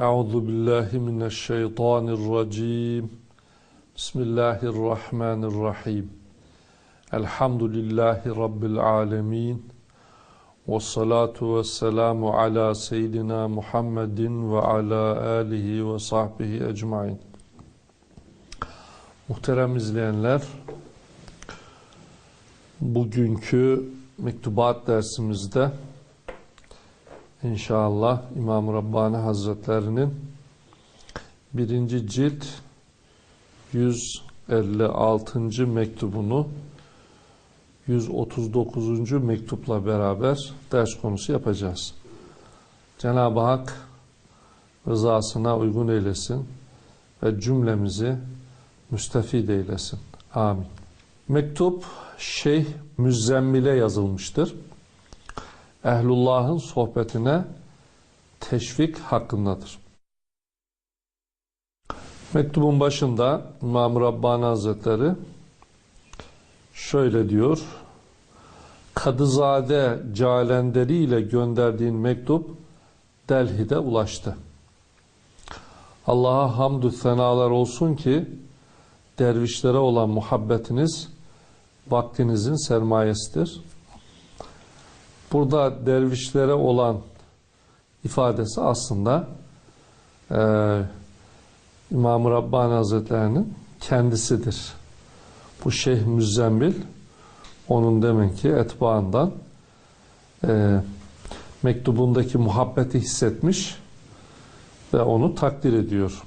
Euzu billahi mineşşeytanirracim. Bismillahirrahmanirrahim. Elhamdülillahi rabbil alamin. Ve salatu ve selamu ala seyyidina Muhammedin ve ala alihi ve sahbihi ecmaîn. Muhterem izleyenler, bugünkü mektubat dersimizde İnşallah İmam Rabbani Hazretlerinin birinci cilt 156. mektubunu 139. mektupla beraber ders konusu yapacağız. Cenab-ı Hak rızasına uygun eylesin ve cümlemizi müstefid eylesin. Amin. Mektup Şeyh Müzzemmil'e yazılmıştır. Ehlullah'ın sohbetine teşvik hakkındadır. Mektubun başında İmam Rabbani Hazretleri şöyle diyor. Kadızade Calenderi ile gönderdiğin mektup Delhi'de ulaştı. Allah'a hamdü senalar olsun ki dervişlere olan muhabbetiniz vaktinizin sermayesidir. Burada dervişlere olan ifadesi aslında e, İmam-ı Rabbani Hazretleri'nin kendisidir. Bu Şeyh Müzzembil onun demek ki etbaından e, mektubundaki muhabbeti hissetmiş ve onu takdir ediyor.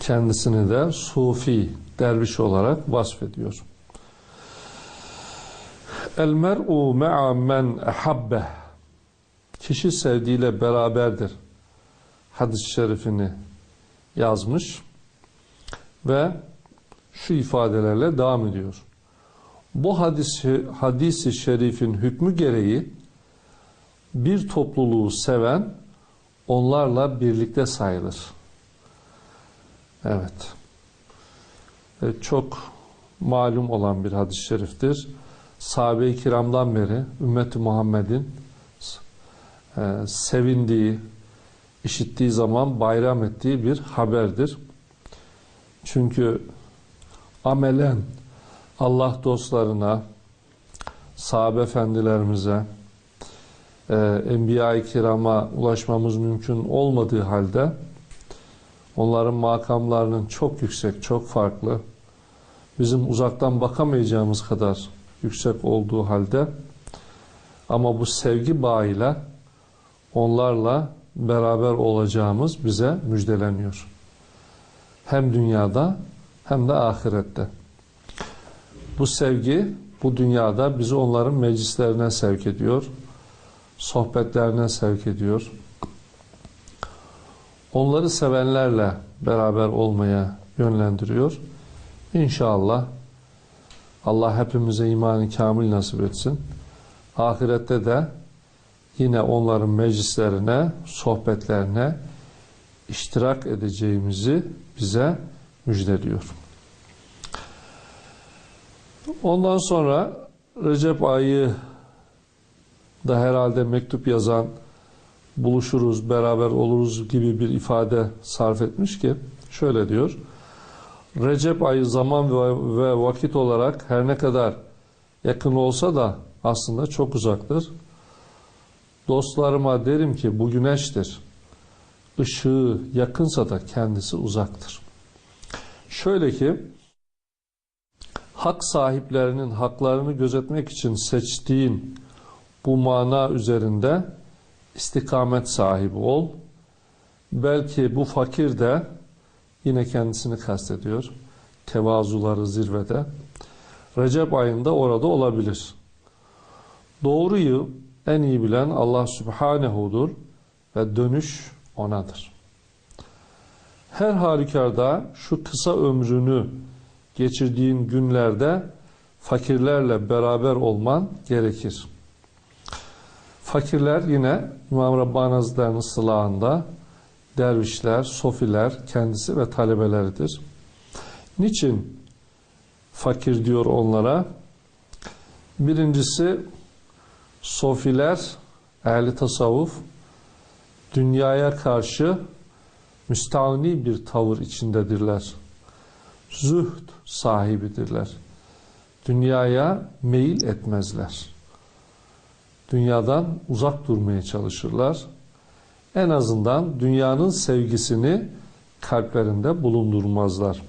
Kendisini de sufi, derviş olarak vasfediyor. El mer'u me'a men ehabbe Kişi sevdiğiyle beraberdir. Hadis-i şerifini yazmış ve şu ifadelerle devam ediyor. Bu hadisi, hadisi şerifin hükmü gereği bir topluluğu seven onlarla birlikte sayılır. Evet. evet çok malum olan bir hadis-i şeriftir sahabe-i kiramdan beri ümmeti Muhammed'in e, sevindiği, işittiği zaman bayram ettiği bir haberdir. Çünkü amelen Allah dostlarına, sahabe efendilerimize, e, enbiya-i kirama ulaşmamız mümkün olmadığı halde onların makamlarının çok yüksek, çok farklı, bizim uzaktan bakamayacağımız kadar yüksek olduğu halde ama bu sevgi bağıyla onlarla beraber olacağımız bize müjdeleniyor. Hem dünyada hem de ahirette. Bu sevgi bu dünyada bizi onların meclislerine sevk ediyor. Sohbetlerine sevk ediyor. Onları sevenlerle beraber olmaya yönlendiriyor. İnşallah Allah hepimize imanı kamil nasip etsin. Ahirette de yine onların meclislerine, sohbetlerine iştirak edeceğimizi bize müjdeliyor. Ondan sonra Recep ayı da herhalde mektup yazan buluşuruz, beraber oluruz gibi bir ifade sarf etmiş ki şöyle diyor. Recep ayı zaman ve vakit olarak her ne kadar yakın olsa da aslında çok uzaktır. Dostlarıma derim ki bu güneştir. Işığı yakınsa da kendisi uzaktır. Şöyle ki hak sahiplerinin haklarını gözetmek için seçtiğin bu mana üzerinde istikamet sahibi ol. Belki bu fakir de Yine kendisini kastediyor. Tevazuları zirvede. Recep ayında orada olabilir. Doğruyu en iyi bilen Allah Subhanehu'dur ve dönüş O'nadır. Her halükarda şu kısa ömrünü geçirdiğin günlerde fakirlerle beraber olman gerekir. Fakirler yine İmam Rabbani Hazretleri'nin sılağında dervişler, sofiler kendisi ve talebeleridir. Niçin fakir diyor onlara? Birincisi sofiler, ehli tasavvuf dünyaya karşı müstahni bir tavır içindedirler. Zühd sahibidirler. Dünyaya meyil etmezler. Dünyadan uzak durmaya çalışırlar. En azından dünyanın sevgisini kalplerinde bulundurmazlar.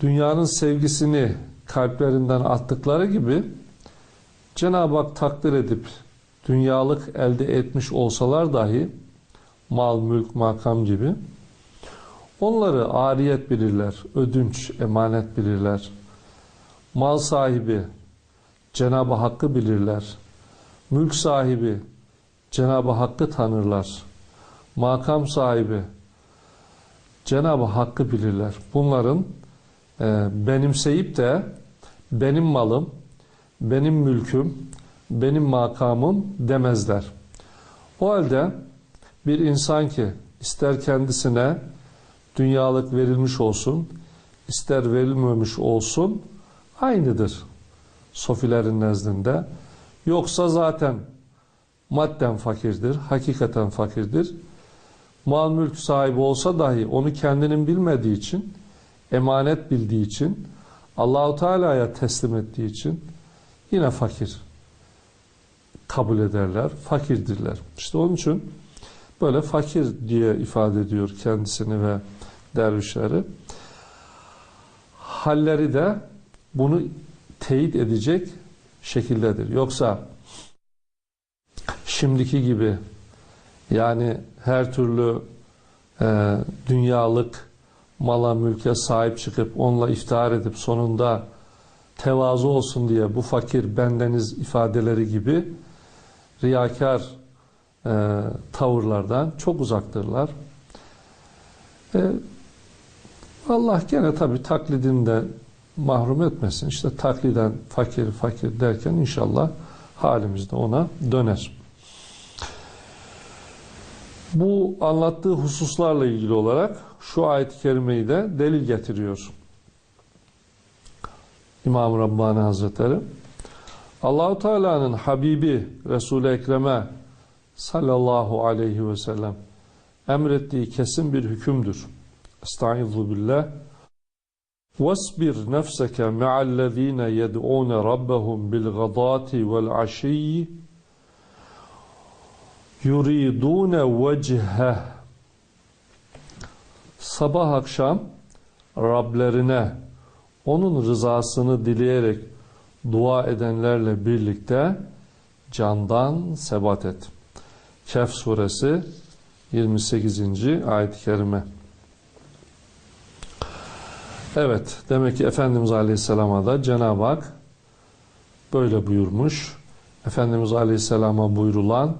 Dünyanın sevgisini kalplerinden attıkları gibi Cenab-ı Hak takdir edip dünyalık elde etmiş olsalar dahi mal, mülk, makam gibi onları ariyet bilirler, ödünç, emanet bilirler. Mal sahibi Cenab-ı Hakk'ı bilirler. Mülk sahibi Cenab-ı Hakk'ı tanırlar. Makam sahibi Cenab-ı Hakk'ı bilirler. Bunların e, benimseyip de benim malım, benim mülküm, benim makamım demezler. O halde bir insan ki ister kendisine dünyalık verilmiş olsun, ister verilmemiş olsun aynıdır sofilerin nezdinde. Yoksa zaten madden fakirdir, hakikaten fakirdir. Mal mülk sahibi olsa dahi onu kendinin bilmediği için, emanet bildiği için, Allahu Teala'ya teslim ettiği için yine fakir kabul ederler, fakirdirler. İşte onun için böyle fakir diye ifade ediyor kendisini ve dervişleri. Halleri de bunu teyit edecek şekildedir. Yoksa şimdiki gibi yani her türlü e, dünyalık mala mülke sahip çıkıp onunla iftihar edip sonunda tevazu olsun diye bu fakir bendeniz ifadeleri gibi riyakar e, tavırlardan çok uzaktırlar. E, Allah gene tabi taklidinden mahrum etmesin. İşte takliden fakir fakir derken inşallah halimiz de ona döner. Bu anlattığı hususlarla ilgili olarak şu ayet-i kerimeyi de delil getiriyor. İmam Rabbani Hazretleri. Allahu Teala'nın Habibi Resul-i Ekrem'e sallallahu aleyhi ve sellem emrettiği kesin bir hükümdür. Estaizu billah. وَاسْبِرْ نَفْسَكَ مَعَ الَّذ۪ينَ يَدْعُونَ رَبَّهُمْ بِالْغَضَاتِ وَالْعَشِيِّ يُرِيدُونَ وَجْهَهِ Sabah akşam Rablerine onun rızasını dileyerek dua edenlerle birlikte candan sebat et. Kehf suresi 28. ayet-i kerime. Evet, demek ki Efendimiz Aleyhisselam'a da Cenab-ı Hak böyle buyurmuş. Efendimiz Aleyhisselam'a buyurulan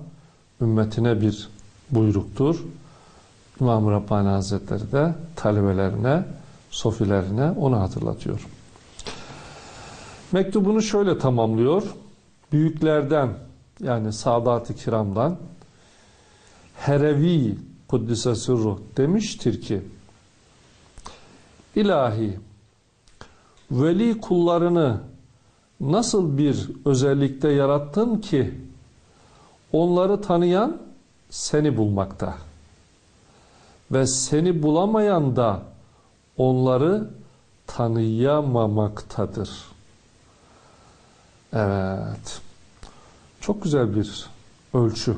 ümmetine bir buyruktur. İmam Rabbani Hazretleri de talebelerine, sofilerine onu hatırlatıyor. Mektubunu şöyle tamamlıyor. Büyüklerden yani Sadat-ı Kiram'dan Herevi Kuddise Sırruh demiştir ki İlahi veli kullarını nasıl bir özellikte yarattın ki onları tanıyan seni bulmakta ve seni bulamayan da onları tanıyamamaktadır. Evet. Çok güzel bir ölçü.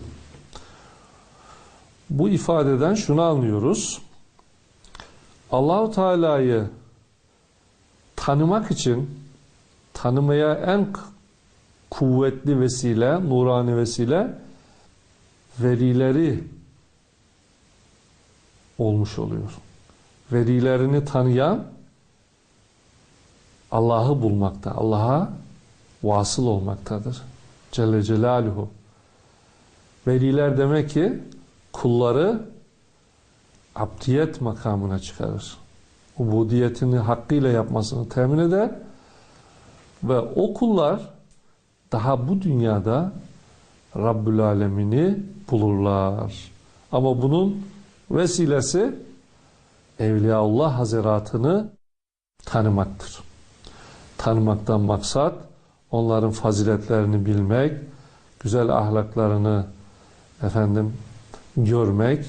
Bu ifadeden şunu anlıyoruz. Allahu Teala'yı tanımak için tanımaya en kuvvetli vesile, nurani vesile verileri olmuş oluyor. Verilerini tanıyan Allah'ı bulmakta, Allah'a vasıl olmaktadır. Celle Celaluhu. Veliler demek ki kulları abdiyet makamına çıkarır. Ubudiyetini hakkıyla yapmasını temin eder ve o kullar daha bu dünyada Rabbül Alemini bulurlar. Ama bunun vesilesi Evliyaullah Hazretini tanımaktır. Tanımaktan maksat onların faziletlerini bilmek, güzel ahlaklarını efendim görmek,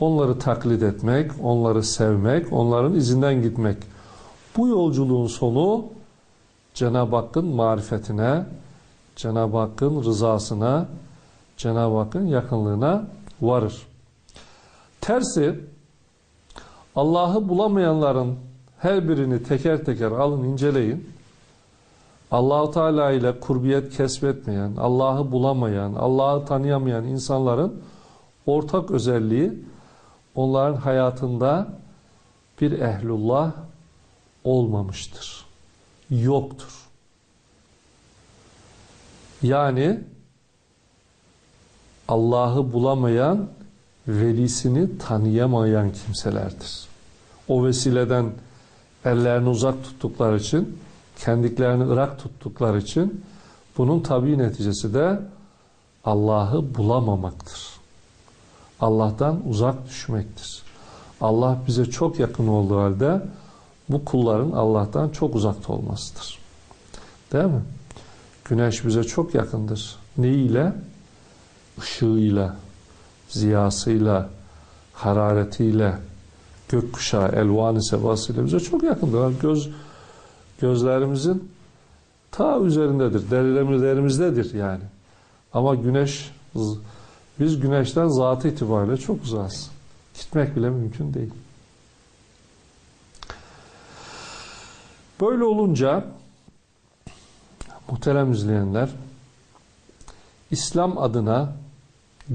onları taklit etmek, onları sevmek, onların izinden gitmek. Bu yolculuğun sonu Cenab-ı Hakk'ın marifetine, Cenab-ı Hakk'ın rızasına, Cenab-ı Hakk'ın yakınlığına varır. Tersi Allah'ı bulamayanların her birini teker teker alın inceleyin. Allahu Teala ile kurbiyet kesbetmeyen, Allah'ı bulamayan, Allah'ı tanıyamayan insanların ortak özelliği onların hayatında bir ehlullah olmamıştır. Yoktur. Yani Allah'ı bulamayan, velisini tanıyamayan kimselerdir. O vesileden ellerini uzak tuttukları için, kendilerini ırak tuttukları için bunun tabi neticesi de Allah'ı bulamamaktır. Allah'tan uzak düşmektir. Allah bize çok yakın olduğu halde bu kulların Allah'tan çok uzakta olmasıdır. Değil mi? Güneş bize çok yakındır. Neyiyle? Işığıyla, ziyasıyla, hararetiyle, gökkuşağı, elvan-ı sebasıyla bize çok yakındır. Göz, gözlerimizin ta üzerindedir, derilerimizdedir yani. Ama güneş, biz güneşten zatı itibariyle çok uzağız. Gitmek bile mümkün değil. Böyle olunca muhterem izleyenler İslam adına,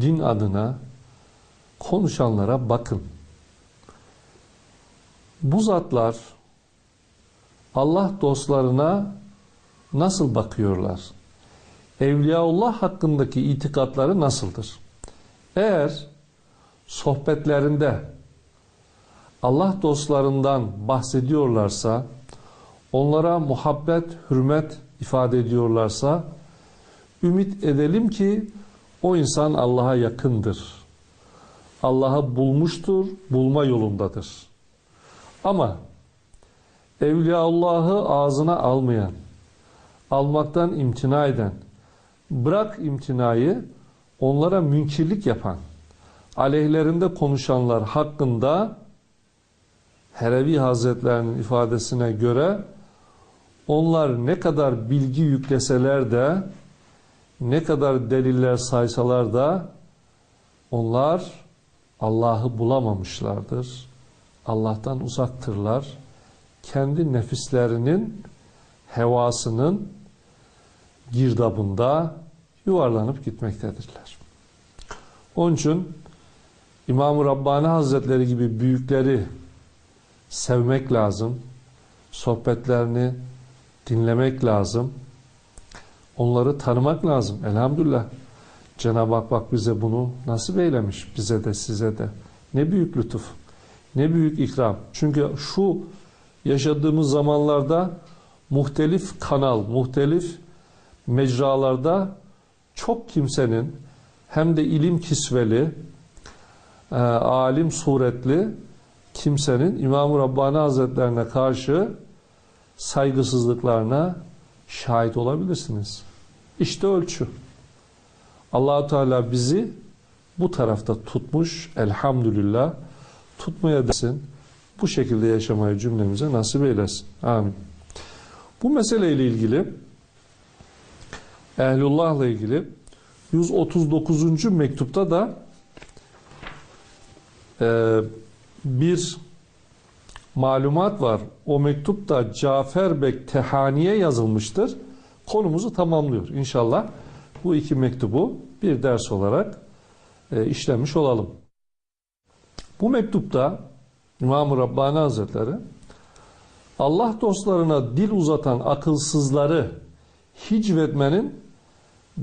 din adına konuşanlara bakın. Bu zatlar Allah dostlarına nasıl bakıyorlar? Evliyaullah hakkındaki itikatları nasıldır? Eğer sohbetlerinde Allah dostlarından bahsediyorlarsa, onlara muhabbet, hürmet ifade ediyorlarsa, ümit edelim ki o insan Allah'a yakındır. Allah'ı bulmuştur, bulma yolundadır. Ama Evliyaullah'ı ağzına almayan, almaktan imtina eden, bırak imtinayı, onlara münkirlik yapan, aleyhlerinde konuşanlar hakkında Herevi Hazretlerinin ifadesine göre onlar ne kadar bilgi yükleseler de ne kadar deliller saysalar da onlar Allah'ı bulamamışlardır. Allah'tan uzaktırlar. Kendi nefislerinin hevasının girdabında yuvarlanıp gitmektedirler. Onun için İmam-ı Rabbani Hazretleri gibi büyükleri sevmek lazım. Sohbetlerini dinlemek lazım. Onları tanımak lazım. Elhamdülillah. Cenab-ı Hak bak bize bunu nasip eylemiş. Bize de size de. Ne büyük lütuf. Ne büyük ikram. Çünkü şu yaşadığımız zamanlarda muhtelif kanal, muhtelif mecralarda çok kimsenin hem de ilim kisveli, e, alim suretli kimsenin İmam-ı Rabbani Hazretlerine karşı saygısızlıklarına şahit olabilirsiniz. İşte ölçü. Allahu Teala bizi bu tarafta tutmuş elhamdülillah tutmaya desin. Bu şekilde yaşamayı cümlemize nasip eylesin. Amin. Bu meseleyle ilgili Ehlullah'la ilgili 139. mektupta da e, bir malumat var. O mektup da Cafer Bek Tehani'ye yazılmıştır. Konumuzu tamamlıyor. İnşallah bu iki mektubu bir ders olarak e, işlemiş olalım. Bu mektupta İmam-ı Rabbani Hazretleri Allah dostlarına dil uzatan akılsızları hicvetmenin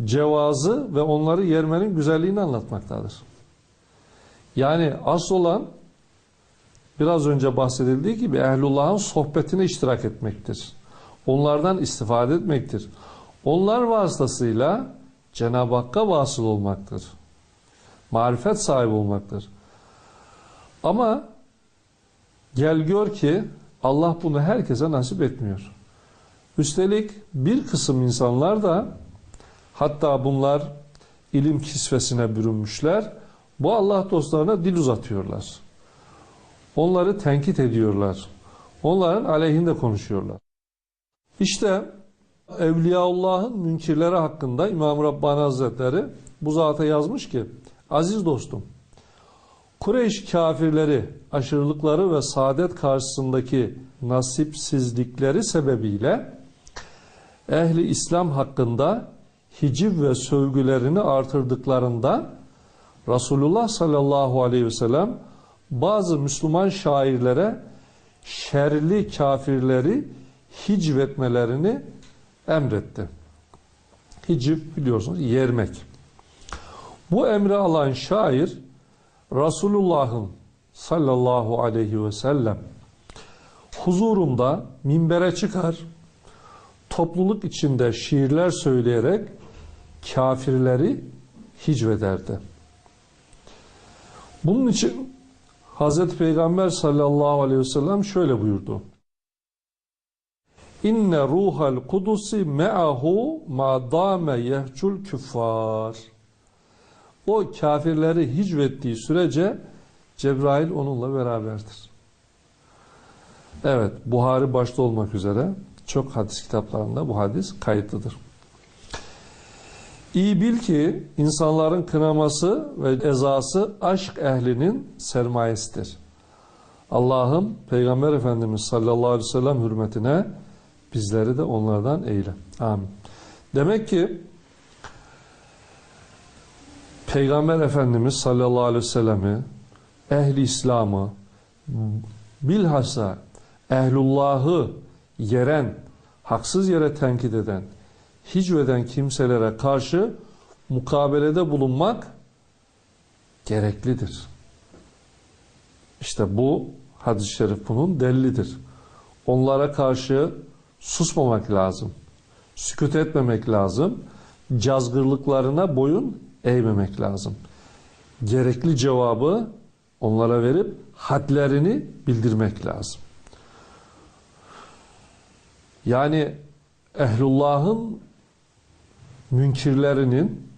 cevazı ve onları yermenin güzelliğini anlatmaktadır. Yani asıl olan biraz önce bahsedildiği gibi ehlullahın sohbetine iştirak etmektir. Onlardan istifade etmektir. Onlar vasıtasıyla Cenab-ı Hakk'a vasıl olmaktır. Marifet sahibi olmaktır. Ama gel gör ki Allah bunu herkese nasip etmiyor. Üstelik bir kısım insanlar da hatta bunlar ilim kisvesine bürünmüşler. Bu Allah dostlarına dil uzatıyorlar. Onları tenkit ediyorlar. Onların aleyhinde konuşuyorlar. İşte Evliyaullah'ın münkirleri hakkında İmam Rabbani Hazretleri bu zata yazmış ki Aziz dostum Kureyş kafirleri aşırılıkları ve saadet karşısındaki nasipsizlikleri sebebiyle ehli İslam hakkında hiciv ve sövgülerini artırdıklarında Resulullah sallallahu aleyhi ve sellem bazı Müslüman şairlere şerli kafirleri hicvetmelerini emretti. Hiciv biliyorsunuz yermek. Bu emri alan şair Resulullah'ın sallallahu aleyhi ve sellem huzurunda minbere çıkar, topluluk içinde şiirler söyleyerek kafirleri hicvederdi. Bunun için Hazreti Peygamber sallallahu aleyhi ve sellem şöyle buyurdu. İnne ruhal kudusi me'ahu ma dame yehcul küffar. O kafirleri hicvettiği sürece Cebrail onunla beraberdir. Evet, Buhari başta olmak üzere çok hadis kitaplarında bu hadis kayıtlıdır. İyi bil ki insanların kınaması ve ezası aşk ehlinin sermayesidir. Allah'ım Peygamber Efendimiz sallallahu aleyhi ve sellem hürmetine bizleri de onlardan eyle. Amin. Demek ki Peygamber Efendimiz sallallahu aleyhi ve sellemi ehli İslam'ı bilhassa ehlullahı yeren, haksız yere tenkit eden, hicveden kimselere karşı mukabelede bulunmak gereklidir. İşte bu hadis-i şerif bunun delilidir. Onlara karşı susmamak lazım. Sükut etmemek lazım. Cazgırlıklarına boyun eğmemek lazım. Gerekli cevabı onlara verip hadlerini bildirmek lazım. Yani ehlullahın münkirlerinin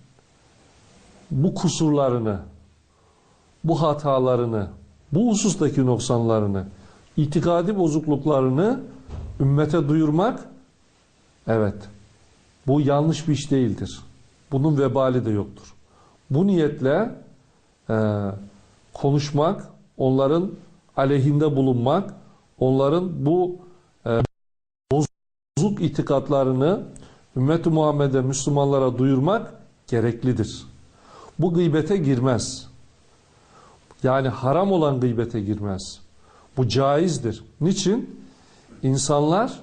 bu kusurlarını, bu hatalarını, bu husustaki noksanlarını, itikadi bozukluklarını ümmete duyurmak, evet, bu yanlış bir iş değildir. Bunun vebali de yoktur. Bu niyetle e, konuşmak, onların aleyhinde bulunmak, onların bu e, bozuk itikatlarını ümmet-i Muhammed'e, Müslümanlara duyurmak gereklidir. Bu gıybete girmez. Yani haram olan gıybete girmez. Bu caizdir. Niçin? İnsanlar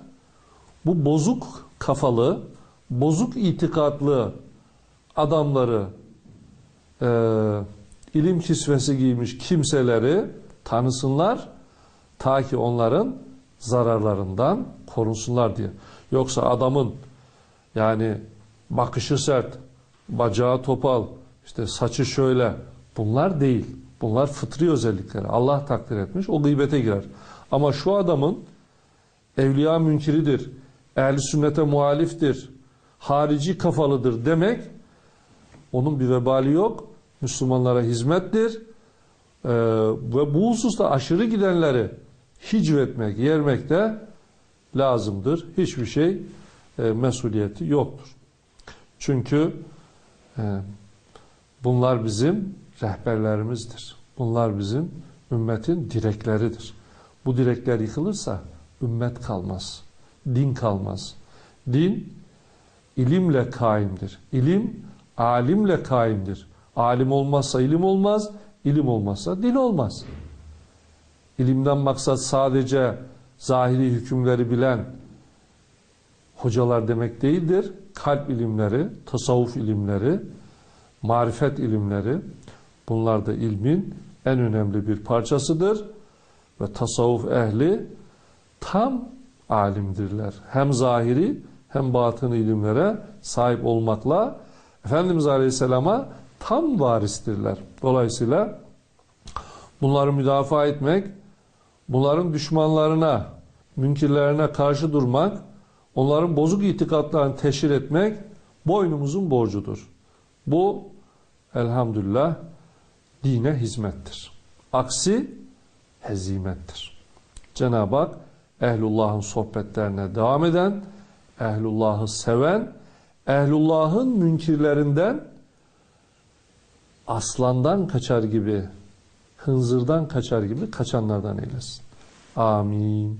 bu bozuk kafalı, bozuk itikatlı adamları e, ilim kisvesi giymiş kimseleri tanısınlar ta ki onların zararlarından korunsunlar diye. Yoksa adamın yani bakışı sert, bacağı topal, işte saçı şöyle bunlar değil. Bunlar fıtri özellikleri. Allah takdir etmiş. O gıybete girer. Ama şu adamın evliya münkiridir, ehli sünnete muhaliftir, harici kafalıdır demek onun bir vebali yok. Müslümanlara hizmettir. Ee, ve bu hususta aşırı gidenleri hicvetmek, yermek de lazımdır. Hiçbir şey e, mesuliyeti yoktur. Çünkü e, bunlar bizim rehberlerimizdir. Bunlar bizim ümmetin direkleridir. Bu direkler yıkılırsa ümmet kalmaz. Din kalmaz. Din ilimle kaimdir. İlim alimle kaimdir. Alim olmazsa ilim olmaz, ilim olmazsa din olmaz. İlimden maksat sadece zahiri hükümleri bilen hocalar demek değildir. Kalp ilimleri, tasavvuf ilimleri, marifet ilimleri bunlar da ilmin en önemli bir parçasıdır. Ve tasavvuf ehli tam alimdirler. Hem zahiri hem batın ilimlere sahip olmakla Efendimiz Aleyhisselam'a tam varistirler. Dolayısıyla bunları müdafaa etmek, bunların düşmanlarına, münkirlerine karşı durmak, onların bozuk itikatlarını teşhir etmek boynumuzun borcudur. Bu elhamdülillah dine hizmettir. Aksi hezimettir. Cenab-ı Hak ehlullahın sohbetlerine devam eden, ehlullahı seven, ehlullahın münkirlerinden aslandan kaçar gibi, hınzırdan kaçar gibi kaçanlardan eylesin. Amin.